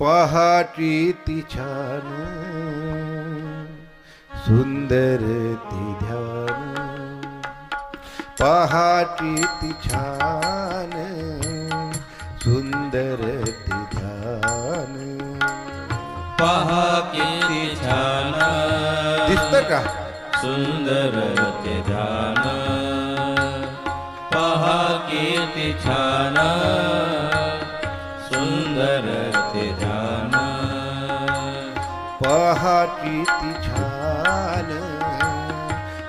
पहाटी ती छान सुंदर ती ध्यान। पहाटी ती छान सुंदर ती ध्यान। पहा किती छान दिसत का सुंदर ध्यान। पहा किती छान। ती छान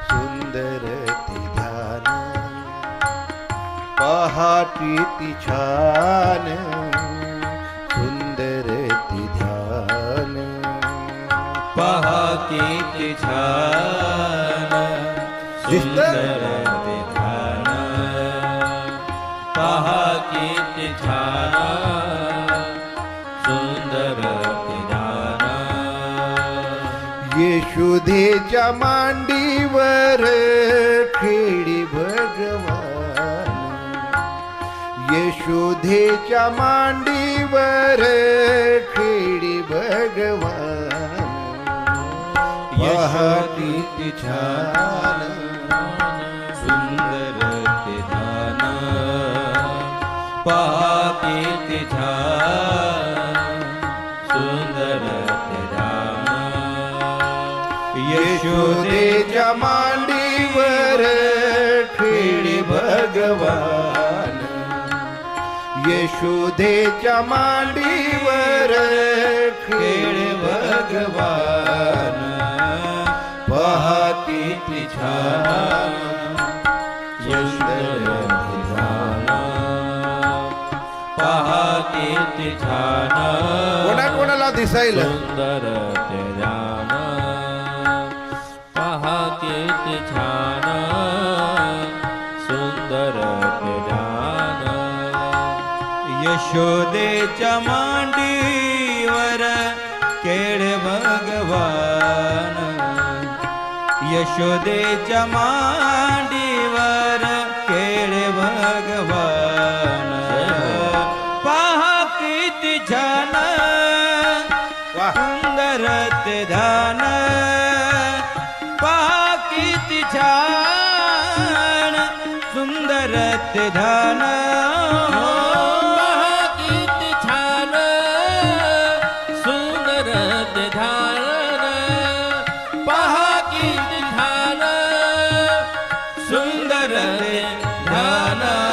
सुंदर ध्यान पहाटी ती छान सुंदर ध्यान किती छान सुंदर ध्यान किती छान येशुधेच्या मांडीवर खेळी भगवान। येशुधेच्या मांडीवर खेळी भगवान। पहाटी ती छान सुंदर ते ध्यान। पहा किती छान यशोदेच्या मांडीवर खेळी भगवान. यशोदेच्या मांडीवर खेळ भगवान. पहा किती छान सुंदर ते ध्यान पहा किती छान कोणा कोणाला दिसायला? सुंदर यशोदेच्या मांडीवर केळ भगवान. यशोदेच्या मांडीवर केळ भगवान. पहा किती छान वाह सुंदर ते ध्यान पहा किती छान सुंदर ते ध्यान No, no.